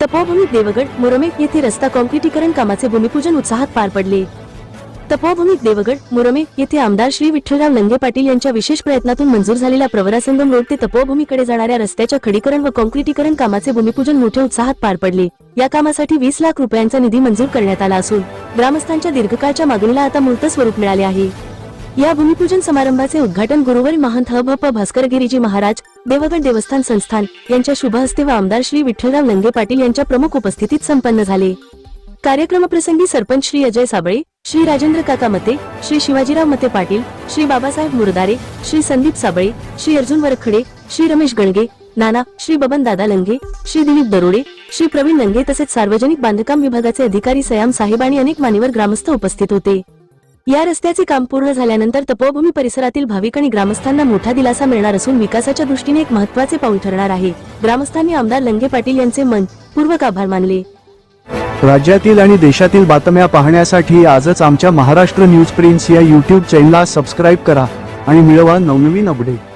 तपोभूमी देवगड मुरमेक येथे रस्ता कॉन्क्रिटीकरण कामाचे भूमिपूजन उत्साहात पार पडले. तपोभूमी देवगड मुरमे येथे आमदार श्री विठ्ठलराव लंगे पाटील यांच्या विशेष प्रयत्नातून मंजूर झालेल्या प्रवरासंगम रोड ते तपोभूमीकडे जाणाऱ्या रस्त्याच्या खडीकरण व कॉन्क्रिटीकरण कामाचे भूमिपूजन मोठ्या उत्साहात पार पडले. या कामासाठी वीस लाख रुपयांचा निधी मंजूर करण्यात आला असून ग्रामस्थांच्या दीर्घकाळच्या मागणीला आता मूर्त स्वरूप मिळाले आहे. या भूमिपूजन समारंभाचे उद्घाटन गुरुवारी महंत ह भ प भास्करगिरीजी महाराज देवगड देवस्थान संस्थान यांच्या शुभ हस्ते व आमदार श्री विठ्ठलराव लंगे पाटील यांच्या प्रमुख उपस्थितीत संपन्न झाले. कार्यक्रमप्रसंगी सरपंच श्री अजय साबळे श्री राजेंद्र काका मते श्री शिवाजीराव मते पाटील श्री बाबासाहेब मुरदारे श्री संदीप साबळे श्री अर्जुन वरखडे श्री रमेश गणगे नाना श्री बबन दादा लंगे श्री दिलीप दरोडे श्री प्रवीण लंगे तसेच सार्वजनिक बांधकाम विभागाचे अधिकारी सयाम साहेब आणि अनेक मान्यवर ग्रामस्थ उपस्थित होते. या रस्त्याचे काम पूर्ण झाल्यानंतर तपोभूमी परिसरातील भाविक आणि ग्रामस्थांना मोठा दिलासा मिळणार असून विकासाच्या दृष्टीने एक महत्त्वाचे पाऊल ठरणार आहे. ग्रामस्थांनी आमदार लंगे पाटील यांचे मन पूर्वक आभार मानले. राज्यातील आणि देशातील बातम्या पाहण्यासाठी आजच आमच्या महाराष्ट्र न्यूज प्रिन्स या यूट्यूब चॅनलला सबस्क्राईब करा आणि मिळवा नवनवीन अपडेट